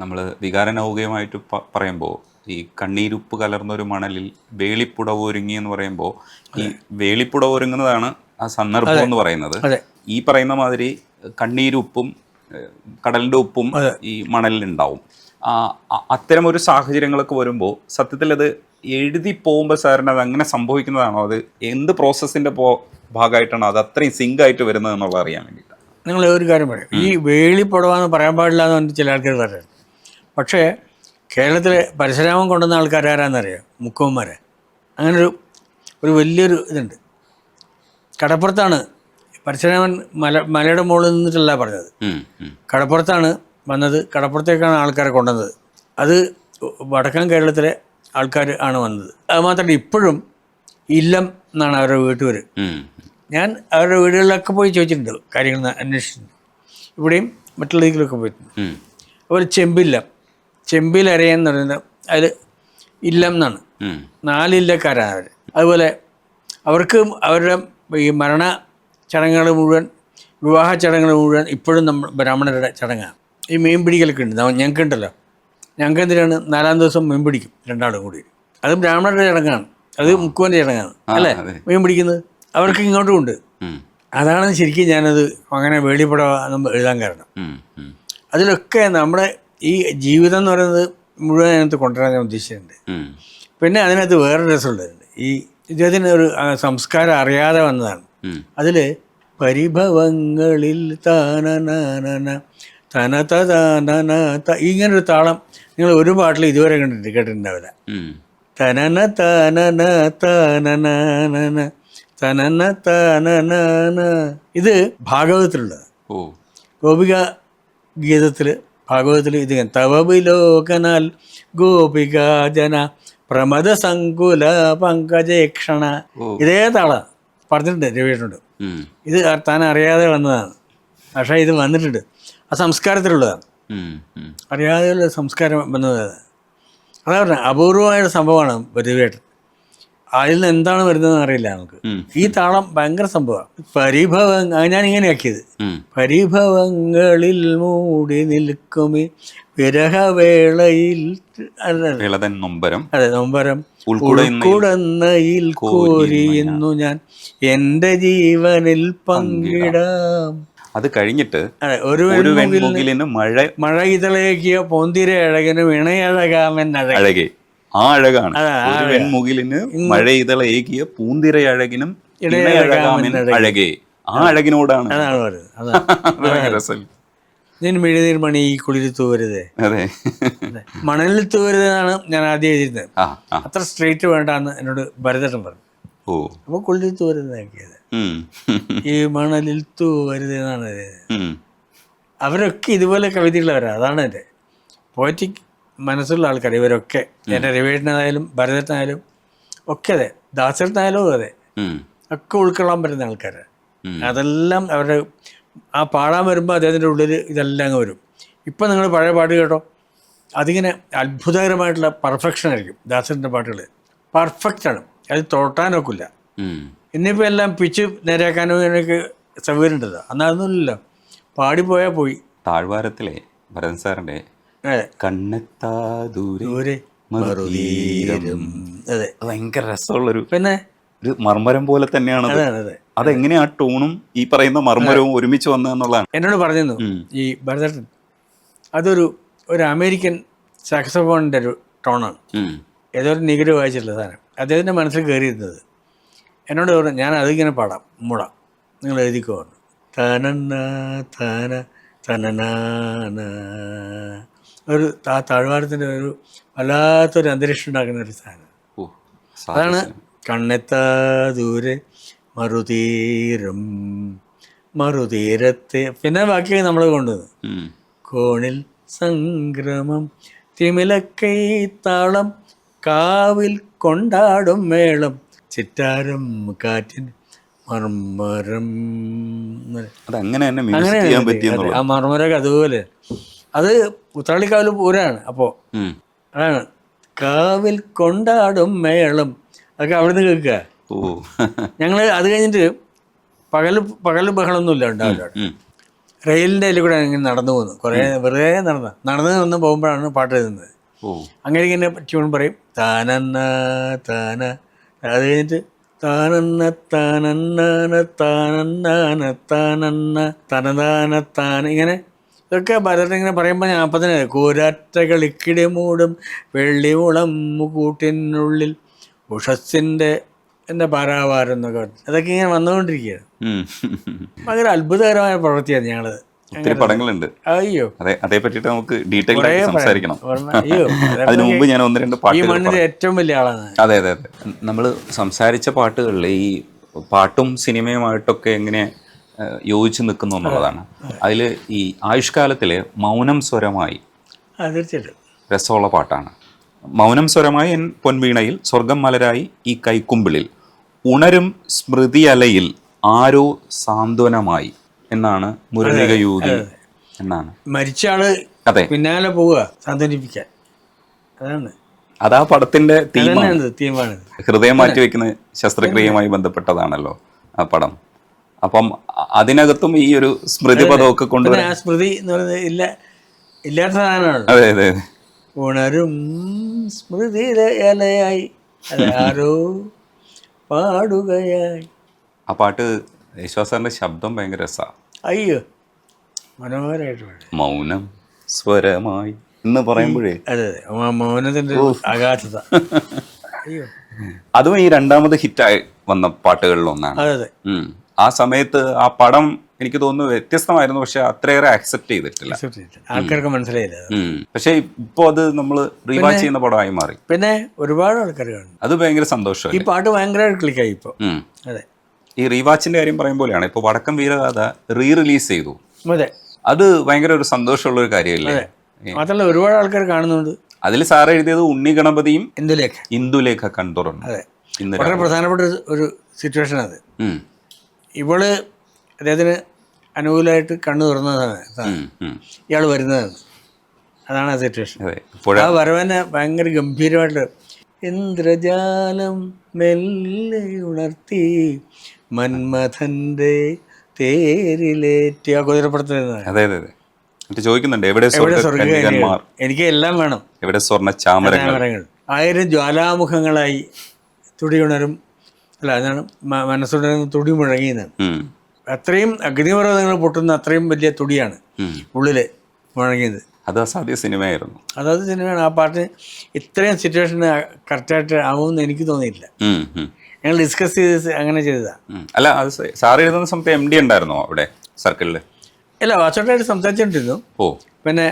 നമ്മൾ വികാരനൗകയമായിട്ട് പറയുമ്പോൾ ഈ കണ്ണീരുപ്പ് കലർന്ന ഒരു മണലിൽ വേളിപ്പുടവ് ഒരുങ്ങി എന്ന് പറയുമ്പോൾ ഈ വേളിപ്പുടവ് ഒരുങ്ങുന്നതാണ് ആ സന്ദർഭം എന്ന് പറയുന്നത്. ഈ പറയുന്ന മാതിരി കണ്ണീരുപ്പും കടലിന്റെ കടലിന്റെ ഉപ്പും ഈ മണലിൽ ഉണ്ടാവും. അത്തരം ഒരു സാഹചര്യങ്ങളൊക്കെ വരുമ്പോൾ സത്യത്തിൽ അത് എഴുതി പോകുമ്പോൾ സാറിന് അത് അങ്ങനെ സംഭവിക്കുന്നതാണോ? അത് എന്ത് പ്രോസസ്സിന്റെ പോ ഭാഗമായിട്ടാണ് അത് അത്രയും സിങ്ക് ആയിട്ട് വരുന്നത് എന്നുള്ളത് അറിയാൻ വേണ്ടിയിട്ടാണ്. നിങ്ങൾ ഒരു കാര്യം പറയും. ഈ വേളിപ്പുടവാന്ന് പറയാൻ പാടില്ല എന്ന് ചില ആൾക്കാർ പറയാം പക്ഷേ കേരളത്തിൽ പരശുരാമൻ കൊണ്ടുവന്ന ആൾക്കാർ ആരാന്നറിയാം? മുക്കവന്മാരെ. അങ്ങനെ ഒരു വലിയൊരു ഇതുണ്ട്. കടപ്പുറത്താണ് പരശുരാമൻ മല മലയുടെ മുകളിൽ നിന്നിട്ടല്ല പറഞ്ഞത്. കടപ്പുറത്താണ് വന്നത് കടപ്പുറത്തേക്കാണ് ആൾക്കാരെ കൊണ്ടുവന്നത്. അത് വടക്കൻ കേരളത്തിലെ ആൾക്കാർ ആണ് വന്നത്. അത് മാത്രമല്ല ഇപ്പോഴും ഇല്ലം എന്നാണ് അവരുടെ വീട്ടുപേര്. ഉം, ഞാൻ അവരുടെ വീടുകളിലൊക്കെ പോയി ചോദിച്ചിട്ടുണ്ട് കാര്യങ്ങൾ അന്വേഷിച്ചിട്ടുണ്ട്. ഇവിടെയും മറ്റുള്ള രീതിയിലൊക്കെ പോയിട്ടുണ്ട്. അവർ ചെമ്പില്ലം. ചെമ്പിലരയൻ എന്ന് പറയുന്നത് അതിൽ ഇല്ലം എന്നാണ് നാലില്ലക്കാരാണ് അവർ അതുപോലെ അവർക്ക് അവരുടെ ഈ മരണ ചടങ്ങുകൾ മുഴുവൻ വിവാഹ ചടങ്ങുകൾ മുഴുവൻ ഇപ്പോഴും നമ്മൾ ബ്രാഹ്മണരുടെ ചടങ്ങാണ്. ഈ മീൻ പിടിക്കലൊക്കെ ഉണ്ട് ഞങ്ങൾക്ക് ഉണ്ടല്ലോ ഞങ്ങൾക്ക് എന്തിനാണ് നാലാം ദിവസം മീൻ പിടിക്കും രണ്ടാളും കൂടി. അത് ബ്രാഹ്മണരുടെ ചടങ്ങാണ്. അത് മുക്കുവന്റെ ചടങ്ങാണ്. അല്ലേ. മീൻ പിടിക്കുന്നത്. അവർക്ക് ഇങ്ങോട്ടും ഉണ്ട്. അതാണ് ശരിക്കും ഞാനത് അങ്ങനെ വേളിപ്പട എഴുതാൻ കാരണം. അതിലൊക്കെ നമ്മുടെ ഈ ജീവിതം എന്ന് പറയുന്നത് മുഴുവൻ അതിനകത്ത് കൊണ്ടുവരാൻ ഞാൻ ഉദ്ദേശിച്ചിട്ടുണ്ട്. പിന്നെ അതിനകത്ത് വേറെ രസമുള്ളതുണ്ട്. ഈ ഇദ്ദേഹത്തിന് ഒരു സംസ്കാരം അറിയാതെ വന്നതാണ്. അതിൽ പരിഭവങ്ങളിൽ താനനാനന തന തന ഇങ്ങനൊരു താളം നിങ്ങൾ ഒരു പാട്ടിൽ ഇതുവരെ കണ്ടിട്ട് കേട്ടിട്ടുണ്ടാവില്ല. ഉം, തനന തനന തനനാനന തനന ഇത് ഭാഗവതത്തിലുള്ളത് ഓ. ഗോപിക ഗീതത്തിൽ ഭാഗവതത്തിൽ ഇത് തവവിലോകനാൽ തവ വിലോകനാൽ ഗോപിക പ്രമദ സങ്കുല പങ്കജേക്ഷണ ഇതേ താള പറഞ്ഞിട്ടുണ്ട് രവിയേട്ടുണ്ട് ഇത് താൻ അറിയാതെ വന്നതാണ്. പക്ഷെ ഇത് വന്നിട്ടുണ്ട്. ആ സംസ്കാരത്തിലുള്ളതാണ്. അറിയാതെയുള്ള സംസ്കാരം വന്നത്. അതാ പറഞ്ഞ അപൂർവമായ സംഭവമാണ് രവിയേട്ടൻ. അതിൽ നിന്ന് എന്താണ് വരുന്നതെന്ന് അറിയില്ല നമുക്ക്. ഈ താളം ഭയങ്കര സംഭവമാണ്. പരിഭവ ഞാൻ ഇങ്ങനെയാക്കിയത്. പരിഭവങ്ങളിൽ മൂടി നിൽക്കുമി വിരഹവേളയിൽ. നൊമ്പരം. അതെ നൊമ്പരം. ഉൾക്കുടന്നയിൽ കോരിയുന്നു ഞാൻ എന്റെ ജീവനിൽ പങ്കിടാം. അത് കഴിഞ്ഞിട്ട് ഒരു മഴ മഴ ഇതളേക്കിയ പൊന്തിര അഴകനും ആ അഴകാണ്. ഒരു വെൺമുകിലിന് മഴ ഇതള ഏകിയ പൂന്തിര അഴകിനും ഇണയഴകാമൻ ആ അഴകിനോടാണ്. രസം. മണി ഈ കുളിരി തൂവരുതേ. അതെ. മണലിൽ തൂവരുത് എന്നാണ് ഞാൻ ആദ്യം എഴുതിയിരുന്നത്. അത്ര സ്ട്രെയിറ്റ് വേണ്ടാന്ന് എന്നോട് ഭരതം പറഞ്ഞു. ഓ. അപ്പോൾ കുളിരി തൂവരുതാക്കിയത്. ഈ മണലിൽ തൂവരുത് എന്നാണ് അവരൊക്കെ ഇതുപോലെ കവിതയുള്ളവരാണ് അതാണ് എന്റെ. പോയറ്റിക് മനസ്സുള്ള ആൾക്കാർ ഇവരൊക്കെ എന്റെ രവിയേട്ടനായാലും ഭരതനായാലും ഒക്കെ അതെ ദാസരനായാലും അതെ. ഒക്കെ ഉൾക്കൊള്ളാൻ പറ്റുന്ന ആൾക്കാർ അതെല്ലാം അവരുടെ ആ പാടാൻ വരുമ്പോൾ അദ്ദേഹത്തിന്റെ ഉള്ളിൽ ഇതെല്ലാം അങ്ങ് വരും. ഇപ്പം നിങ്ങൾ പഴയ പാട്ട് കേട്ടോ? അതിങ്ങനെ അത്ഭുതകരമായിട്ടുള്ള പെർഫെക്ഷൻ ആയിരിക്കും ദാസറിന്റെ പാട്ടുകൾ പെർഫെക്റ്റാണ് അത് തൊട്ടാനൊക്കില്ല. ഇന്നിപ്പോൾ എല്ലാം പിച്ച് നേരെയാക്കാനും എനിക്ക് സൗകര്യം ഉണ്ടല്ലോ അന്ന് അതൊന്നുമില്ലല്ലോ. പാടിപ്പോയാൽ പോയി. താഴ്വാരത്തിലെ ഭരതൻ സാറിന്റെ അതെ കണ്ണെത്താ ദൂരെ മറുതീരം. അതെ. ഭയങ്കര രസമുള്ളൊരു പിന്നെ? ഒരു മർമ്മരം പോലെ തന്നെയാണ് അത്. അതെ അതെങ്ങനെയാ ആ ടൂണും ഈ പറയുന്ന മർമ്മരവും ഒരുമിച്ച് വന്നതെന്നുള്ളതാണ് എന്നോട് പറഞ്ഞിരുന്നു ഈ ഭരതൻ അതൊരു ഒരു അമേരിക്കൻ സാക്സഫോണിന്റെ ഒരു ടോണാണ്. ഏതോ ഒരു നികുതി വായിച്ചിട്ടുള്ള സാധനം. അദ്ദേഹത്തിന്റെ മനസ്സിൽ കയറിയിരുന്നത്. എന്നോട് പറഞ്ഞു ഞാൻ അതിങ്ങനെ പാടാം മുട. നിങ്ങൾ എഴുതിക്കോ. തനന്ന തന തനനാന ഒരു ആ താഴ്വാരത്തിന്റെ ഒരു വല്ലാത്തൊരു അന്തരീക്ഷം ഉണ്ടാക്കുന്ന ഒരു സാധനം. അതാണ് കണ്ണെത്താ ദൂരെ മറുതീരം മറുതീരത്തെ പിന്നെ ബാക്കി നമ്മൾ കൊണ്ടുവന്നു കോണിൽ സംക്രമം തിമിലക്കൈ താളം കാവിൽ കൊണ്ടാടും മേളം ചിറ്റാരം കാറ്റിൻ മർമരം അത് അങ്ങനെ തന്നെ ആ മർമരൊക്കെ അതുപോലെ. അത് ഉത്രാളിക്കാവിൽ പൂരാണ് അപ്പോൾ ആണ് അതാണ് കാവിൽ കൊണ്ടാടും മേളം അതൊക്കെ അവിടെ നിന്ന് കേൾക്കുക ഞങ്ങൾ അത് കഴിഞ്ഞിട്ട് പകൽ പകൽ ബഹളമൊന്നുമില്ല ഉണ്ടാവില്ല. റെയിലിന്റെ അതിൽ കൂടെ ഇങ്ങനെ നടന്നു പോകുന്നു കുറേ വെറുതെ നടന്ന നടന്ന് വന്ന് പോകുമ്പോഴാണ് പാട്ട് എഴുതുന്നത് അങ്ങനെ ഇങ്ങനെ ട്യൂൺ പറയും താനന്ന താന അത് കഴിഞ്ഞിട്ട് താനന്ന താനന്നാന താനന്നാന താനന്ന തനതാന താന ഇങ്ങനെ ഇതൊക്കെ ഭരതൻ ഇങ്ങനെ പറയുമ്പോൾ ഞാൻ അപ്പം തന്നെ കൂരാറ്റകൾ ഇക്കിടി മൂടും വെള്ളിമുളം കൂട്ടിനുള്ളിൽ ഉഷസ്സിന്റെ എന്റെ പാരാവാരം എന്നൊക്കെ അതൊക്കെ ഇങ്ങനെ വന്നുകൊണ്ടിരിക്കുകയാണ്. ഭയങ്കര അത്ഭുതകരമായ പ്രവൃത്തിയാണ് ഞങ്ങളത് ഒത്തിരി പടങ്ങളുണ്ട്. അയ്യോ. അതെ അതേ പറ്റിയിട്ട് നമുക്ക് ഡീറ്റെയിൽ ആയി സംസാരിക്കണം. അയ്യോ അതിനു മുമ്പ് ഞാൻ ഒന്ന് രണ്ട് ഈ പാട്ടുകൾ മണ്ണിലെ ഏറ്റവും വലിയ ആളാണ്. അതെ അതെ അതെ. നമ്മൾ സംസാരിച്ച പാട്ടുകളിൽ ഈ പാട്ടും സിനിമയുമായിട്ടൊക്കെ എങ്ങനെ യോജിച്ച് നിൽക്കുന്നു എന്നുള്ളതാണ്. അതിൽ ഈ ആയുഷ്കാലത്തിൽ മൗനം സ്വരമായി തീർച്ചയായിട്ടും. രസമുള്ള പാട്ടാണ്. മൗനം സ്വരമായി എൻ പൊൻവീണയിൽ സ്വർഗം മലരായി ഈ കൈക്കുമ്പിളിൽ ഉണരും സ്മൃതി അലയിൽ ആരോ സാന്ത്വനമായി എന്നാണ് മുരളിക യോഗി എന്നാണ്. മരിച്ചാണ് ആൾ അതെ. പിന്നാലെ പോവുക സാന്ത്വനിപ്പിക്കാൻ. അതാണ്. അതാ പടത്തിന്റെ തീമാണ്. ഹൃദയം മാറ്റിവെക്കുന്ന ശസ്ത്രക്രിയയുമായി ബന്ധപ്പെട്ടതാണല്ലോ ആ പടം. അപ്പം അതിനകത്തും ഈ ഒരു സ്മൃതി പദമൊക്കെ കൊണ്ട് കൊണ്ടുവരാൻ ആ സ്മൃതി എന്ന് പറയുന്നത് ഇല്ല ഇല്ലാത്ത സാധനമാണ്. അതെ അതെ ഉണരും സ്മൃതി ഇലയായി ആരോ പാടുകയായി. ആ പാട്ട് യേശുദാസാറിന്റെ ശബ്ദം ഭയങ്കര രസമാണ് അയ്യോ മനോഹരമായിട്ട് മൗനം സ്വരമായി എന്ന് പറയുമ്പോഴേ. അതെ മൗനത്തിന്റെ അഗാധത അയ്യോ. അതും ഈ രണ്ടാമത് ഹിറ്റായി വന്ന പാട്ടുകളിൽ ഒന്നാണ്. അതെ അതെ. ആ സമയത്ത് ആ പടം എനിക്ക് തോന്നുന്നു വ്യത്യസ്തമായിരുന്നു പക്ഷെ അത്രയേറെ ആക്സെപ്റ്റ് ചെയ്തിട്ടില്ല. ആൾക്കാർക്ക് മനസ്സിലായില്ല. പക്ഷെ ഇപ്പൊ അത് നമ്മൾ റീവാച്ച് ചെയ്യുന്ന പടമായി മാറി. പിന്നെ ഒരുപാട് ആൾക്കാർ കാണും. അത് ഭയങ്കര ഈ സന്തോഷമായി പാട്ട് ഭയങ്കരമായിട്ട് ക്ലിക്കായി ഇപ്പോൾ അതെ. ഈ റീവാച്ചിന്റെ കാര്യം പറയുമ്പോഴാണ് ഇപ്പൊ വടക്കം വീരഗാഥ റീ റിലീസ് ചെയ്തു. അതെ. അത് ഭയങ്കര ഒരു സന്തോഷമുള്ള ഒരു കാര്യമല്ലേ മാത്രമല്ല ഒരുപാട് ആൾക്കാർ കാണുന്നുണ്ട്. അതിൽ സാർ എഴുതിയത് ഉണ്ണി ഗണപതിയും ഇന്ദുലേഖ. ഇന്ദുലേഖ കണ്ടുറന്നു. അതെ. വളരെ പ്രധാനപ്പെട്ട ഒരു- സിറ്റുവേഷൻ അത്. ഇവൾ അദ്ദേഹത്തിന് അനുകൂലമായിട്ട് കണ്ണു തുറന്നതാണ്. ഇയാൾ. ഇയാൾ വരുന്നതാണ്. അതാണ് ആ സിറ്റുവേഷൻ ആ വരവനെ ഭയങ്കര ഗംഭീരമായിട്ട് ഇന്ദ്രജാലം മെല്ലെ ഉണർത്തി മന്മഥന്റെ തേരിലേറ്റി ആ കുതിരപ്പുറത്തിരുന്നതാണ് അതെ അതെ എന്നിട്ട് ചോദിക്കുന്നുണ്ട് എവിടെ എനിക്ക് എല്ലാം വേണം. എവിടെ സ്വർണ ചാമരങ്ങൾ. ആയിരം ജ്വാലാമുഖങ്ങളായി തുടിയുണരും അല്ല അതാണ് മ- മനസ്സുണരുന്ന തുടി മുഴങ്ങിയെന്നാണ് ഉം, അത്രയും അഗ്നിപർവതങ്ങൾ പൊട്ടുന്ന അത്രയും വലിയ തുടിയാണ്. ഉള്ളിൽ മുഴങ്ങിയത്. അത് അസാധ്യ സിനിമയായിരുന്നു. അതാത് സിനിമയാണ്. ആ പാട്ടിന് ഇത്രയും സിറ്റുവേഷൻ കറക്റ്റായിട്ട് ആവുമെന്ന് എനിക്ക് തോന്നിയില്ല ഞങ്ങൾ ഡിസ്കസ് ചെയ്ത് അങ്ങനെ ചെയ്തതാണ് അല്ല അത് സാർ എഴുതുന്ന സമയത്ത് എം ഡി ഉണ്ടായിരുന്നോ അവിടെ സർക്കിളിൽ അല്ല വാച്ചോട്ടായിട്ട് സംസാരിച്ചോണ്ടിരുന്നു. ഓ. പിന്നെ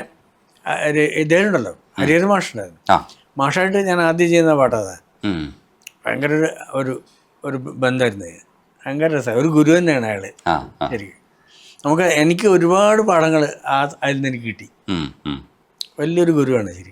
ഉണ്ടല്ലോ ഹരിഹർ മാഷുണ്ടായിരുന്നു മാഷായിട്ട് ഞാൻ ആദ്യം ചെയ്യുന്ന പാട്ടതാണ്. ഭയങ്കര ഒരു ഒരു ബന്ധമായിരുന്നു. ഭയങ്കര രസമാണ് ഒരു ഗുരു തന്നെയാണ് അയാൾ ശരിക്കും. നമുക്ക് എനിക്ക് ഒരുപാട് പാഠങ്ങൾ ആ അതിൽ നിന്ന് എനിക്ക് കിട്ടി. വലിയൊരു ഗുരുവാണ് ശരിക്കും.